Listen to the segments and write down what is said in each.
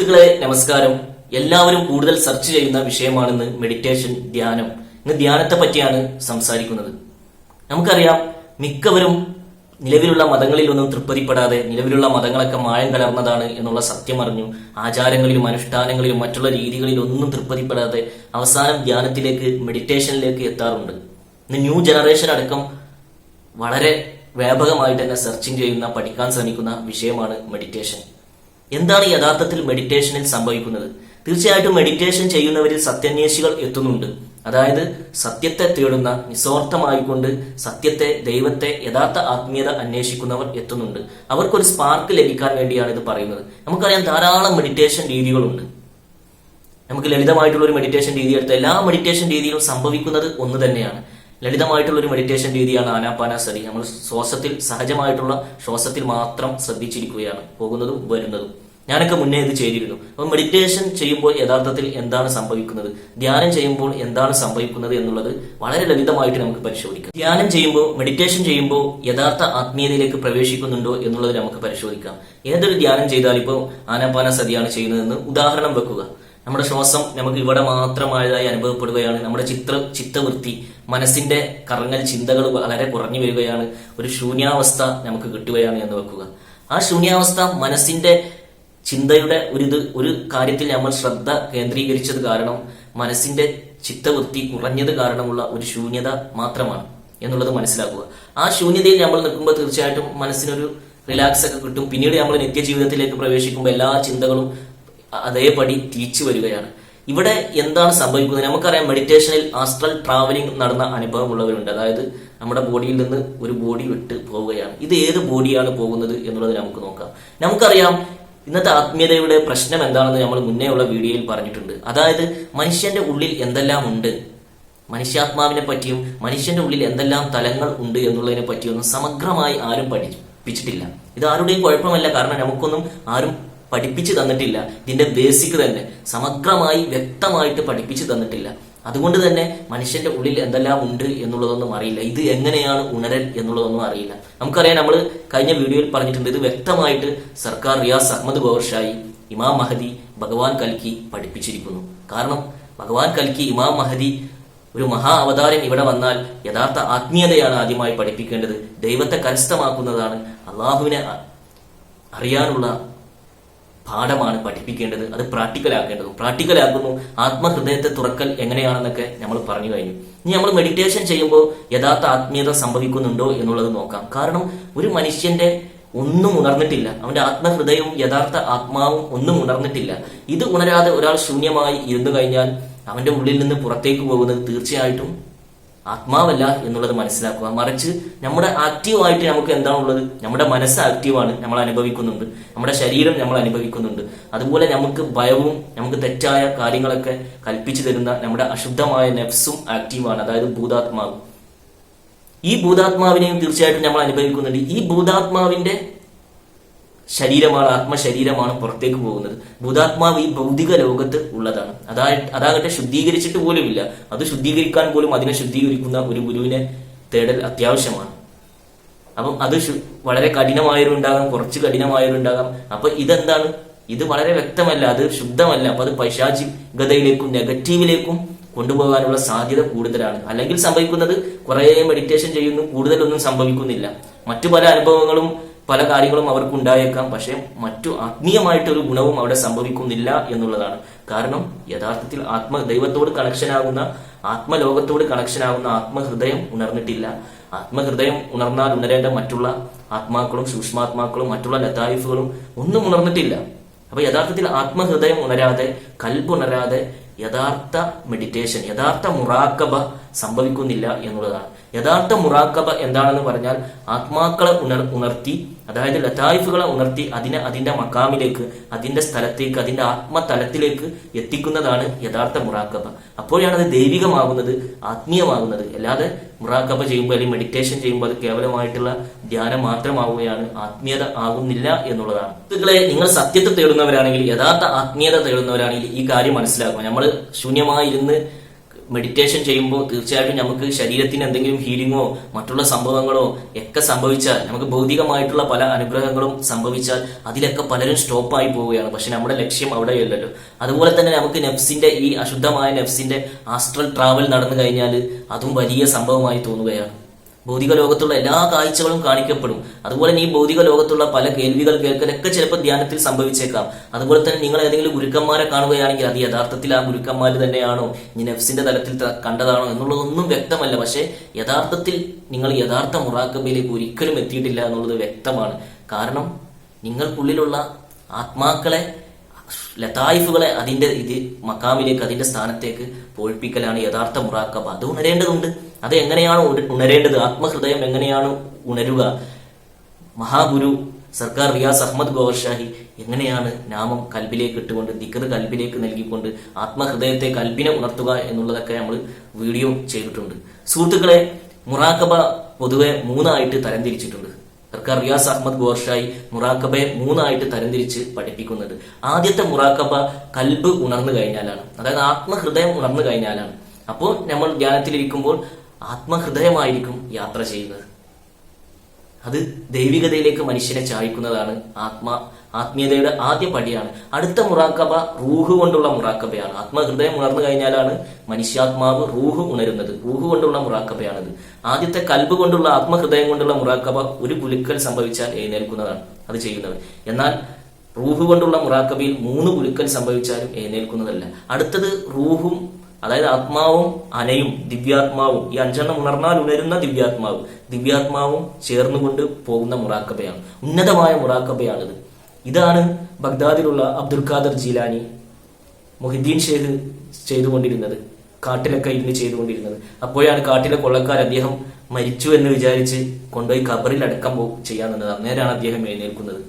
സുഹൃത്തുക്കളെ നമസ്കാരം. എല്ലാവരും കൂടുതൽ സെർച്ച് ചെയ്യുന്ന വിഷയമാണെന്ന് മെഡിറ്റേഷൻ ധ്യാനം. ഇന്ന് ധ്യാനത്തെ പറ്റിയാണ് സംസാരിക്കുന്നത്. നമുക്കറിയാം മിക്കവരും നിലവിലുള്ള മതങ്ങളിലൊന്നും തൃപ്തിപ്പെടാതെ നിലവിലുള്ള മതങ്ങളൊക്കെ മായം കലർന്നതാണ് എന്നുള്ള സത്യം അറിഞ്ഞു ആചാരങ്ങളിലും അനുഷ്ഠാനങ്ങളിലും മറ്റുള്ള രീതികളിലൊന്നും തൃപ്തിപ്പെടാതെ അവസാനം ധ്യാനത്തിലേക്ക് മെഡിറ്റേഷനിലേക്ക് എത്താറുണ്ട്. ഇന്ന് ന്യൂ ജനറേഷൻ അടക്കം വളരെ വ്യാപകമായിട്ട് തന്നെ സെർച്ചിങ് ചെയ്യുന്ന പഠിക്കാൻ ശ്രമിക്കുന്ന വിഷയമാണ് മെഡിറ്റേഷൻ എന്താണ് യഥാർത്ഥത്തിൽ മെഡിറ്റേഷനിൽ സംഭവിക്കുന്നത്? തീർച്ചയായിട്ടും മെഡിറ്റേഷൻ ചെയ്യുന്നവരിൽ സത്യാന്വേഷികൾ എത്തുന്നുണ്ട്. അതായത് സത്യത്തെ തേടുന്ന നിസ്വാർത്ഥമായിക്കൊണ്ട് സത്യത്തെ ദൈവത്തെ യഥാർത്ഥ ആത്മീയത അന്വേഷിക്കുന്നവർ എത്തുന്നുണ്ട്. അവർക്കൊരു സ്പാർക്ക് ലഭിക്കാൻ വേണ്ടിയാണ് ഇത് പറയുന്നത്. നമുക്കറിയാം ധാരാളം മെഡിറ്റേഷൻ രീതികളുണ്ട്. നമുക്ക് ലളിതമായിട്ടുള്ള ഒരു മെഡിറ്റേഷൻ രീതി എടുത്ത എല്ലാ മെഡിറ്റേഷൻ രീതിയിലും സംഭവിക്കുന്നത് ഒന്ന് തന്നെയാണ്. ലളിതമായിട്ടുള്ള ഒരു മെഡിറ്റേഷൻ രീതിയാണ് ആനാപാനാസതി. നമ്മൾ ശ്വാസത്തിൽ സഹജമായിട്ടുള്ള ശ്വാസത്തിൽ മാത്രം ശ്രദ്ധിച്ചിരിക്കുകയാണ് പോകുന്നതും വരുന്നതും. ഞാനൊക്കെ മുന്നേ ഇത് ചെയ്തിരുന്നു. അപ്പോൾ മെഡിറ്റേഷൻ ചെയ്യുമ്പോൾ യഥാർത്ഥത്തിൽ എന്താണ് സംഭവിക്കുന്നത്? ധ്യാനം ചെയ്യുമ്പോൾ എന്താണ് സംഭവിക്കുന്നത് എന്നുള്ളത് വളരെ ലളിതമായിട്ട് നമുക്ക് പരിശോധിക്കാം. ധ്യാനം ചെയ്യുമ്പോൾ മെഡിറ്റേഷൻ ചെയ്യുമ്പോൾ യഥാർത്ഥ ആത്മീയതയിലേക്ക് പ്രവേശിക്കുന്നുണ്ടോ എന്നുള്ളത് നമുക്ക് പരിശോധിക്കാം. ഏതൊരു ധ്യാനം ചെയ്താലും ഇപ്പോൾ ആനാപാന സതിയാണ് ചെയ്യുന്നതെന്ന് ഉദാഹരണം വെക്കുക. നമ്മുടെ ശ്വാസം നമുക്ക് ഇവിടെ മാത്രമായതായി അനുഭവപ്പെടുകയാണ്. നമ്മുടെ ചിത്ര ചിത്തവൃത്തി മനസ്സിന്റെ കറങ്ങൽ ചിന്തകൾ വളരെ കുറഞ്ഞു വരികയാണ് ഒരു ശൂന്യാവസ്ഥ നമുക്ക് കിട്ടുകയാണ് എന്ന് വെക്കുക. ആ ശൂന്യാവസ്ഥ മനസ്സിന്റെ ചിന്തയുടെ ഒരു ഇത് ഒരു കാര്യത്തിൽ നമ്മൾ ശ്രദ്ധ കേന്ദ്രീകരിച്ചത് കാരണം മനസ്സിന്റെ ചിത്തവൃത്തി കുറഞ്ഞത് കാരണമുള്ള ഒരു ശൂന്യത മാത്രമാണ് എന്നുള്ളത് മനസ്സിലാക്കുക. ആ ശൂന്യതയിൽ നമ്മൾ നിൽക്കുമ്പോൾ തീർച്ചയായിട്ടും മനസ്സിനൊരു റിലാക്സ് ഒക്കെ കിട്ടും. പിന്നീട് നമ്മൾ നിത്യജീവിതത്തിലേക്ക് പ്രവേശിക്കുമ്പോൾ എല്ലാ ചിന്തകളും അതേപടി തിരിച്ചു വരികയാണ്. ഇവിടെ എന്താണ് സംഭവിക്കുന്നത്? നമുക്കറിയാം മെഡിറ്റേഷനിൽ ആസ്ട്രൽ ട്രാവലിംഗ് നടന്ന അനുഭവമുള്ളവരുണ്ട്. അതായത് നമ്മുടെ ബോഡിയിൽ നിന്ന് ഒരു ബോഡി വിട്ട് പോവുകയാണ്. ഇത് ഏത് ബോഡിയാണ് പോകുന്നത് എന്നുള്ളത് നമുക്ക് നോക്കാം. നമുക്കറിയാം ഇന്നത്തെ ആത്മീയതയുടെ പ്രശ്നം എന്താണെന്ന് നമ്മൾ മുന്നേ ഉള്ള വീഡിയോയിൽ പറഞ്ഞിട്ടുണ്ട്. അതായത് മനുഷ്യന്റെ ഉള്ളിൽ എന്തെല്ലാം ഉണ്ട്? മനുഷ്യാത്മാവിനെ പറ്റിയും മനുഷ്യന്റെ ഉള്ളിൽ എന്തെല്ലാം തലങ്ങൾ ഉണ്ട് എന്നുള്ളതിനെ പറ്റിയൊന്നും സമഗ്രമായി ആരും പഠിപ്പിച്ചിട്ടില്ല. ഇത് ആരുടെയും കുഴപ്പമല്ല. കാരണം നമുക്കൊന്നും ആരും പഠിപ്പിച്ചു തന്നിട്ടില്ല. ഇതിന്റെ ബേസിക് തന്നെ. സമഗ്രമായി വ്യക്തമായിട്ട് പഠിപ്പിച്ചു തന്നിട്ടില്ല. അതുകൊണ്ട് തന്നെ മനുഷ്യന്റെ ഉള്ളിൽ എന്തെല്ലാം ഉണ്ട് എന്നുള്ളതൊന്നും അറിയില്ല. ഇത് എങ്ങനെയാണ് ഉണരൽ എന്നുള്ളതൊന്നും അറിയില്ല. നമുക്കറിയാം നമ്മൾ കഴിഞ്ഞ വീഡിയോയിൽ പറഞ്ഞിട്ടുണ്ട് ഇത് വ്യക്തമായിട്ട് സർക്കാർ റിയാസ് അഹമ്മദ് ബവർഷായി ഇമാം മഹദി ഭഗവാൻ കൽക്കി പഠിപ്പിച്ചിരിക്കുന്നു. കാരണം ഭഗവാൻ കൽക്കി ഇമാം മഹദി ഒരു മഹാ അവതാരം ഇവിടെ വന്നാൽ യഥാർത്ഥ ആത്മീയതയാണ് ആദ്യമായി പഠിപ്പിക്കേണ്ടത്. ദൈവത്തെ കരസ്ഥമാക്കുന്നതാണ്. അള്ളാഹുവിനെ അറിയാനുള്ള പാഠമാണ് പഠിപ്പിക്കേണ്ടത് അത് പ്രാക്ടിക്കൽ ആക്കേണ്ടതും പ്രാക്ടിക്കൽ ആക്കുന്നു ആത്മഹൃദയത്തെ തുറക്കൽ എങ്ങനെയാണെന്നൊക്കെ നമ്മൾ പറഞ്ഞു കഴിഞ്ഞു. ഇനി നമ്മൾ മെഡിറ്റേഷൻ ചെയ്യുമ്പോൾ യഥാർത്ഥ ആത്മീയത സംഭവിക്കുന്നുണ്ടോ എന്നുള്ളത് നോക്കാം. കാരണം ഒരു മനുഷ്യന്റെ ഒന്നും ഉണർന്നിട്ടില്ല. അവന്റെ ആത്മഹൃദയവും യഥാർത്ഥ ആത്മാവും ഒന്നും ഉണർന്നിട്ടില്ല. ഇത് ഉണരാതെ ഒരാൾ ശൂന്യമായി ഇരുന്നു കഴിഞ്ഞാൽ അവന്റെ ഉള്ളിൽ നിന്ന് പുറത്തേക്ക് പോകുന്നത് തീർച്ചയായിട്ടും ആത്മാവല്ല എന്നുള്ളത് മനസ്സിലാക്കുക. മറിച്ച് നമ്മുടെ ആക്റ്റീവായിട്ട് നമുക്ക് എന്താണുള്ളത്? നമ്മുടെ മനസ്സ് ആക്റ്റീവാണ് നമ്മൾ അനുഭവിക്കുന്നുണ്ട്. നമ്മുടെ ശരീരം നമ്മൾ അനുഭവിക്കുന്നുണ്ട്. അതുപോലെ നമുക്ക് ഭയവും നമുക്ക് തെറ്റായ കാര്യങ്ങളൊക്കെ കൽപ്പിച്ചു തരുന്ന നമ്മുടെ അശുദ്ധമായ നെഫ്സും ആക്റ്റീവാണ് അതായത് ഭൂതാത്മാവ്. ഈ ഭൂതാത്മാവിനെയും തീർച്ചയായിട്ടും നമ്മൾ അനുഭവിക്കുന്നുണ്ട്. ഈ ഭൂതാത്മാവിന്റെ ശരീരമാണ് ആത്മശരീരമാണ് പുറത്തേക്ക് പോകുന്നത്. ഭൂതാത്മാവ് ഈ ഭൗതിക ലോകത്ത് ഉള്ളതാണ്. അതായത് അതാകട്ടെ ശുദ്ധീകരിച്ചിട്ട് പോലുമില്ല. അത് ശുദ്ധീകരിക്കാൻ പോലും അതിനെ ശുദ്ധീകരിക്കുന്ന ഒരു ഗുരുവിനെ തേടൽ അത്യാവശ്യമാണ്. അപ്പം അത് വളരെ വളരെ കഠിനമായവരുണ്ടാകാം കുറച്ച് കഠിനമായവരുണ്ടാകാം അപ്പൊ ഇതെന്താണ്? ഇത് വളരെ വ്യക്തമല്ല അത് ശുദ്ധമല്ല. അപ്പൊ അത് പൈശാചികതയിലേക്കും നെഗറ്റീവിലേക്കും കൊണ്ടുപോകാനുള്ള സാധ്യത കൂടുതലാണ്. അല്ലെങ്കിൽ സംഭവിക്കുന്നത് കുറെ മെഡിറ്റേഷൻ ചെയ്യുന്നു കൂടുതലൊന്നും സംഭവിക്കുന്നില്ല. മറ്റു പല അനുഭവങ്ങളും പല കാര്യങ്ങളും അവർക്ക് ഉണ്ടായേക്കാം പക്ഷെ മറ്റു ആത്മീയമായിട്ടൊരു ഗുണവും അവിടെ സംഭവിക്കുന്നില്ല എന്നുള്ളതാണ്. കാരണം യഥാർത്ഥത്തിൽ ആത്മ ദൈവത്തോട് കണക്ഷൻ ആകുന്ന ആത്മലോകത്തോട് കണക്ഷൻ ആകുന്ന ആത്മഹൃദയം ഉണർന്നിട്ടില്ല. ആത്മഹൃദയം ഉണർന്നാൽ ഉണരേണ്ട മറ്റുള്ള ആത്മാക്കളും സൂക്ഷ്മാത്മാക്കളും മറ്റുള്ള ലതായിഫുകളും ഒന്നും ഉണർന്നിട്ടില്ല. അപ്പൊ യഥാർത്ഥത്തിൽ ആത്മഹൃദയം ഉണരാതെ കൽബുണരാതെ യഥാർത്ഥ മെഡിറ്റേഷൻ യഥാർത്ഥ മുറാക്കബ സംഭവിക്കുന്നില്ല എന്നുള്ളതാണ്. യഥാർത്ഥ മുറാക്കബ എന്താണെന്ന് പറഞ്ഞാൽ ആത്മാക്കളെ ഉണർ ഉണർത്തി അതായത് ലതായിഫുകളെ ഉണർത്തി അതിനെ അതിന്റെ മക്കാമിലേക്ക് അതിന്റെ സ്ഥലത്തേക്ക് അതിന്റെ ആത്മതലത്തിലേക്ക് എത്തിക്കുന്നതാണ് യഥാർത്ഥ മുറാക്കബ. അപ്പോഴാണ് അത് ദൈവികമാകുന്നത് ആത്മീയമാകുന്നത്. അല്ലാതെ മുറാക്കബ ചെയ്യുമ്പോൾ അല്ലെങ്കിൽ മെഡിറ്റേഷൻ ചെയ്യുമ്പോൾ അത് കേവലമായിട്ടുള്ള ധ്യാനം മാത്രമാവുകയാണ്. ആത്മീയത ആകുന്നില്ല എന്നുള്ളതാണ്. സുഹൃത്തുക്കളെ നിങ്ങൾ സത്യത്തെ തേടുന്നവരാണെങ്കിൽ യഥാർത്ഥ ആത്മീയത തേടുന്നവരാണെങ്കിൽ ഈ കാര്യം മനസ്സിലാക്കുക. നമ്മൾ ശൂന്യമായി ഇരുന്ന് മെഡിറ്റേഷൻ ചെയ്യുമ്പോൾ തീർച്ചയായിട്ടും നമുക്ക് ശരീരത്തിന് എന്തെങ്കിലും ഹീലിങ്ങോ മറ്റുള്ള സംഭവങ്ങളോ ഒക്കെ സംഭവിച്ചാൽ നമുക്ക് ഭൗതികമായിട്ടുള്ള പല അനുഗ്രഹങ്ങളും സംഭവിച്ചാൽ അതിലൊക്കെ പലരും സ്റ്റോപ്പായി പോവുകയാണ്. പക്ഷെ നമ്മുടെ ലക്ഷ്യം അവിടെയല്ലല്ലോ. അതുപോലെ തന്നെ നമുക്ക് നെഫ്സിന്റെ ഈ അശുദ്ധമായ നെഫ്സിന്റെ ആസ്ട്രൽ ട്രാവൽ നടന്നു കഴിഞ്ഞാൽ അതും വലിയ സംഭവമായി തോന്നുകയാണ്. ഭൗതിക ലോകത്തുള്ള എല്ലാ കാഴ്ചകളും കാണിക്കപ്പെടും. അതുപോലെ ഈ ഭൗതിക ലോകത്തുള്ള പല കേൾവികൾ കേൾക്കലൊക്കെ ചിലപ്പോൾ ധ്യാനത്തിൽ സംഭവിച്ചേക്കാം. അതുപോലെ തന്നെ നിങ്ങൾ ഏതെങ്കിലും ഗുരുക്കന്മാരെ കാണുകയാണെങ്കിൽ അത് യഥാർത്ഥത്തിൽ ആ ഗുരുക്കന്മാർ തന്നെയാണോ? ഇനി നെഫ്സിന്റെ തലത്തിൽ കണ്ടതാണോ? എന്നുള്ളതൊന്നും വ്യക്തമല്ല. പക്ഷേ യഥാർത്ഥത്തിൽ നിങ്ങൾ യഥാർത്ഥ മുറാക്കബയിലേക്ക് ഒരിക്കലും എത്തിയിട്ടില്ല എന്നുള്ളത് വ്യക്തമാണ്. കാരണം നിങ്ങൾക്കുള്ളിലുള്ള ആത്മാക്കളെ ലതായിഫുകളെ അതിന്റെ ഇത് മക്കാമിലേക്ക് അതിന്റെ സ്ഥാനത്തേക്ക് പോഴിപ്പിക്കലാണ് യഥാർത്ഥ മുറാക്കബ. അത് ഉണരേണ്ടതുണ്ട്. അത് എങ്ങനെയാണ് ഉണരേണ്ടത്? ആത്മഹൃദയം എങ്ങനെയാണ് ഉണരുക? മഹാഗുരു സർക്കാർ റിയാസ് അഹമ്മദ് ഗോവർഷാഹി എങ്ങനെയാണ് നാമം കൽബിലേക്ക് ഇട്ടുകൊണ്ട് ദിക്കർ കൽബിലേക്ക് നൽകിക്കൊണ്ട് ആത്മഹൃദയത്തെ കൽബിനെ ഉണർത്തുക എന്നുള്ളതൊക്കെ നമ്മൾ വീഡിയോ ചെയ്തിട്ടുണ്ട്. സുഹൃത്തുക്കളെ മുറാക്കബ പൊതുവെ മൂന്നായിട്ട് തരംതിരിച്ചിട്ടുണ്ട്. സർക്കാർ റിയാസ് അഹമ്മദ് ഗോർഷായി മുറാക്കബയെ മൂന്നായിട്ട് തരംതിരിച്ച് പഠിപ്പിക്കുന്നത്. ആദ്യത്തെ മുറാക്കബ കൽബ് ഉണർന്നു കഴിഞ്ഞാലാണ്. അതായത് ആത്മഹൃദയം ഉണർന്നു കഴിഞ്ഞാലാണ്. അപ്പോൾ നമ്മൾ ധ്യാനത്തിലിരിക്കുമ്പോൾ ആത്മഹൃദയമായിരിക്കും യാത്ര ചെയ്യുന്നത്. അത് ദൈവികതയിലേക്ക് മനുഷ്യനെ ചായ്ക്കുന്നതാണ് ആത്മാ ആത്മീയതയുടെ ആദ്യ പടിയാണ്. അടുത്ത മുറാക്കബ റൂഹ് കൊണ്ടുള്ള മുറാക്കബയാണ്. ആത്മഹൃദയം ഉണർന്നു കഴിഞ്ഞാലാണ് മനുഷ്യാത്മാവ് റൂഹ് ഉണരുന്നത്. റൂഹ് കൊണ്ടുള്ള മുറാക്കബയാണിത്. ആദ്യത്തെ കൽബ് കൊണ്ടുള്ള ആത്മഹൃദയം കൊണ്ടുള്ള മുറാക്കബ ഒരു കുലുക്കൽ സംഭവിച്ചാൽ എഴുന്നേൽക്കുന്നതാണ് അത് ചെയ്യുന്നവൻ. എന്നാൽ റൂഹ് കൊണ്ടുള്ള മുറാക്കബയിൽ മൂന്ന് കുലുക്കൽ സംഭവിച്ചാലും എഴുന്നേൽക്കുന്നതല്ല. അടുത്തത് റൂഹും അതായത് ആത്മാവും അനയും ദിവ്യാത്മാവും. ഈ അഞ്ചെണ്ണം ഉണർന്നാൽ ഉണരുന്ന ദിവ്യാത്മാവ്. ദിവ്യാത്മാവും ചേർന്നുകൊണ്ട് പോകുന്ന മുറാക്കബയാണ്. ഉന്നതമായ മുറാക്കബയാണിത്. ഇതാണ് ബഗ്ദാദിലുള്ള അബ്ദുൽ ഖാദർ ജീലാനി മൊഹിദ്ദീൻ ഷെയ്ഖ് ചെയ്തുകൊണ്ടിരുന്നത്. കാട്ടിലൊക്കെ ഇരുന്ന് ചെയ്തുകൊണ്ടിരുന്നത്. അപ്പോഴാണ് കാട്ടിലെ കൊള്ളക്കാർ അദ്ദേഹം മരിച്ചു എന്ന് വിചാരിച്ച് കൊണ്ടുപോയി കബറിൽ അടക്കം ചെയ്യാൻ നിന്നത് അന്നേരമാണ് അദ്ദേഹം എഴുന്നേൽക്കുന്നത്.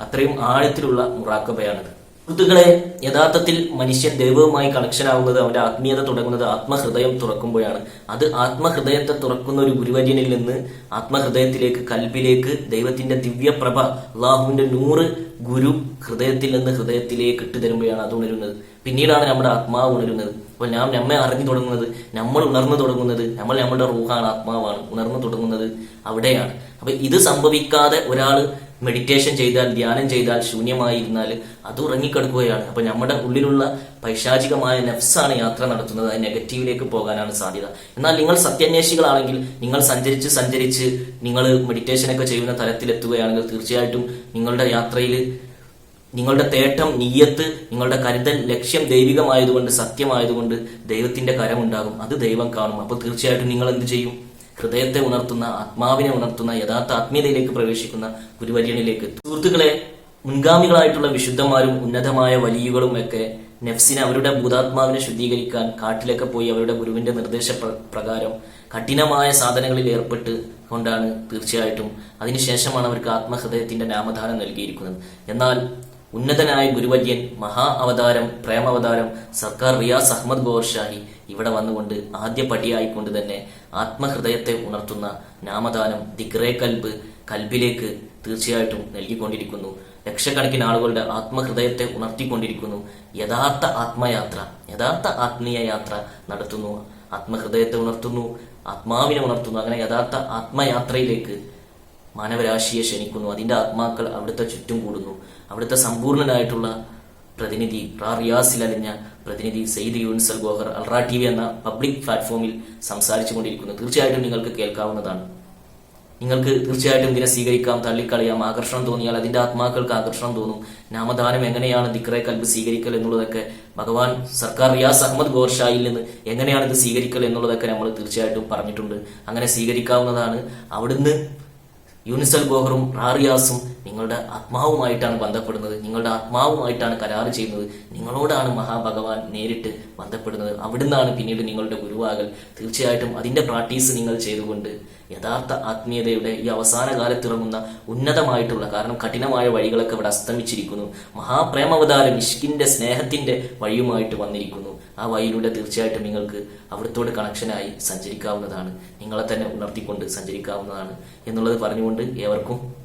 അത്രയും ആഴത്തിലുള്ള മുറാക്കബയാണത്. സുഹൃത്തുക്കളെ യഥാർത്ഥത്തിൽ മനുഷ്യൻ ദൈവവുമായി കണക്ഷൻ ആവുന്നത് അവന്റെ ആത്മീയത തുടങ്ങുന്നത് ആത്മഹൃദയം തുറക്കുമ്പോഴാണ്. അത് ആത്മഹൃദയത്തെ തുറക്കുന്ന ഒരു ഗുരുവര്യനിൽ നിന്ന് ആത്മഹൃദയത്തിലേക്ക് കൽബിലേക്ക് ദൈവത്തിന്റെ ദിവ്യപ്രഭ അള്ളാഹുവിന്റെ നൂറ് ഗുരു ഹൃദയത്തിൽ നിന്ന് ഹൃദയത്തിലേക്ക് ഇട്ടുതരുമ്പോഴാണ് അത് ഉണരുന്നത്. പിന്നീടാണ് നമ്മുടെ ആത്മാവ് ഉണരുന്നത്. അപ്പോൾ നാം നമ്മെ അറിഞ്ഞു തുടങ്ങുന്നത് നമ്മൾ ഉണർന്നു തുടങ്ങുന്നത് നമ്മൾ നമ്മുടെ റൂഹാണ് ആത്മാവാണ്. ഉണർന്നു തുടങ്ങുന്നത് അവിടെയാണ്. അപ്പൊ ഇത് സംഭവിക്കാതെ ഒരാൾ മെഡിറ്റേഷൻ ചെയ്താൽ ധ്യാനം ചെയ്താൽ ശൂന്യമായിരുന്നാൽ അത് ഉറങ്ങിക്കിടക്കുകയാണ്. അപ്പൊ നമ്മുടെ ഉള്ളിലുള്ള പൈശാചികമായ നെഫ്സാണ് യാത്ര നടത്തുന്നത്. അത് നെഗറ്റീവിലേക്ക് പോകാനാണ് സാധ്യത. എന്നാൽ നിങ്ങൾ സത്യാന്വേഷികളാണെങ്കിൽ നിങ്ങൾ സഞ്ചരിച്ച് സഞ്ചരിച്ച് നിങ്ങൾ മെഡിറ്റേഷൻ ഒക്കെ ചെയ്യുന്ന തലത്തിലെത്തുകയാണെങ്കിൽ തീർച്ചയായിട്ടും നിങ്ങളുടെ യാത്രയിൽ നിങ്ങളുടെ തേട്ടം നീയത്ത് നിങ്ങളുടെ കരുതൽ ലക്ഷ്യം ദൈവികമായതുകൊണ്ട് സത്യമായതുകൊണ്ട് ദൈവത്തിന്റെ കരമുണ്ടാകും. അത് ദൈവം കാണും. അപ്പോൾ തീർച്ചയായിട്ടും നിങ്ങൾ എന്ത് ചെയ്യും? ഹൃദയത്തെ ഉണർത്തുന്ന ആത്മാവിനെ ഉണർത്തുന്ന യഥാർത്ഥ ആത്മീയതയിലേക്ക് പ്രവേശിക്കുന്ന ഗുരുവര്യനിലേക്ക് സുഹൃത്തുക്കളെ മുൻഗാമികളായിട്ടുള്ള വിശുദ്ധന്മാരും ഉന്നതമായ വലിയകളും ഒക്കെ നെഫ്സിനെ അവരുടെ ഭൂതാത്മാവിനെ ശുദ്ധീകരിക്കാൻ കാട്ടിലൊക്കെ പോയി അവരുടെ ഗുരുവിന്റെ നിർദ്ദേശ പ്രകാരം കഠിനമായ സാധനങ്ങളിൽ ഏർപ്പെട്ട് കൊണ്ടാണ് തീർച്ചയായിട്ടും അതിനുശേഷമാണ് അവർക്ക് ആത്മഹൃദയത്തിന്റെ നാമധാനം നൽകിയിരിക്കുന്നത്. എന്നാൽ ഉന്നതനായ ഗുരുവര്യൻ മഹാ അവതാരം പ്രേമാവതാരം സർക്കാർ റിയാസ് അഹമ്മദ് ഗോർഷാഹി ഇവിടെ വന്നുകൊണ്ട് ആദ്യ പടിയായിക്കൊണ്ട് തന്നെ ആത്മഹൃദയത്തെ ഉണർത്തുന്ന നാമദാനം ദിഗ്രേ കൽബ് കൽബിലേക്ക് തീർച്ചയായിട്ടും നൽകിക്കൊണ്ടിരിക്കുന്നു. ലക്ഷക്കണക്കിന് ആളുകളുടെ ആത്മഹൃദയത്തെ ഉണർത്തിക്കൊണ്ടിരിക്കുന്നു. യഥാർത്ഥ ആത്മയാത്ര യഥാർത്ഥ ആത്മീയ യാത്ര നടത്തുന്നു. ആത്മഹൃദയത്തെ ഉണർത്തുന്നു ആത്മാവിനെ ഉണർത്തുന്നു. അങ്ങനെ യഥാർത്ഥ ആത്മയാത്രയിലേക്ക് മാനവരാശിയെ ക്ഷണിക്കുന്നു. അതിന്റെ ആത്മാക്കൾ അവിടുത്തെ ചുറ്റും കൂടുന്നു. അവിടുത്തെ സമ്പൂർണനായിട്ടുള്ള പ്രതിനിധി റാ റിയാസിൽ അലിഞ്ഞ പ്രതിനിധി സെയ്ദ് യൂൻസൽ ഗോഹർ അൽറ ടി വി എന്ന പബ്ലിക് പ്ലാറ്റ്ഫോമിൽ സംസാരിച്ചു കൊണ്ടിരിക്കുന്നു തീർച്ചയായിട്ടും നിങ്ങൾക്ക് കേൾക്കാവുന്നതാണ്. നിങ്ങൾക്ക് തീർച്ചയായിട്ടും ഇതിനെ സ്വീകരിക്കാം തള്ളിക്കളയാം ആകർഷണം തോന്നിയാൽ അതിന്റെ ആത്മാക്കൾക്ക് ആകർഷണം തോന്നും. നാമദാനം എങ്ങനെയാണ് ദിക്റെ കൽബ് സ്വീകരിക്കൽ എന്നുള്ളതൊക്കെ ഭഗവാൻ സർക്കാർ റിയാസ് അഹമ്മദ് ഗോർഷായിൽ നിന്ന് എങ്ങനെയാണ് ഇത് സ്വീകരിക്കൽ എന്നുള്ളതൊക്കെ നമ്മൾ തീർച്ചയായിട്ടും പറഞ്ഞിട്ടുണ്ട്. അങ്ങനെ സ്വീകരിക്കാവുന്നതാണ്. അവിടുന്ന് യൂനിസൽ ഗോഹറും റാറിയാസും നിങ്ങളുടെ ആത്മാവുമായിട്ടാണ് ബന്ധപ്പെടുന്നത്. നിങ്ങളുടെ ആത്മാവുമായിട്ടാണ് കരാറ് ചെയ്യുന്നത്. നിങ്ങളോടാണ് മഹാഭഗവാൻ നേരിട്ട് ബന്ധപ്പെടുന്നത്. അവിടുന്നാണ് പിന്നീട് നിങ്ങളുടെ ഗുരുവാകൽ. തീർച്ചയായിട്ടും അതിന്റെ പ്രാക്ടീസ് നിങ്ങൾ ചെയ്തുകൊണ്ട് യഥാർത്ഥ ആത്മീയതയുടെ ഈ അവസാന കാലത്തിറങ്ങുന്ന ഉന്നതമായിട്ടുള്ള കാരണം കഠിനമായ വഴികളൊക്കെ ഇവിടെ അസ്തമിച്ചിരിക്കുന്നു. മഹാപ്രേമാവതാരം ഇഷ്കിന്റെ സ്നേഹത്തിന്റെ വഴിയുമായിട്ട് വന്നിരിക്കുന്നു. ആ വഴിയിലൂടെ തീർച്ചയായിട്ടും നിങ്ങൾക്ക് അവിടുത്തോട് കണക്ഷനായി സഞ്ചരിക്കാവുന്നതാണ്. നിങ്ങളെ തന്നെ ഉണർത്തിക്കൊണ്ട് സഞ്ചരിക്കാവുന്നതാണ് എന്നുള്ളത് പറഞ്ഞുകൊണ്ട് ഏവർക്കും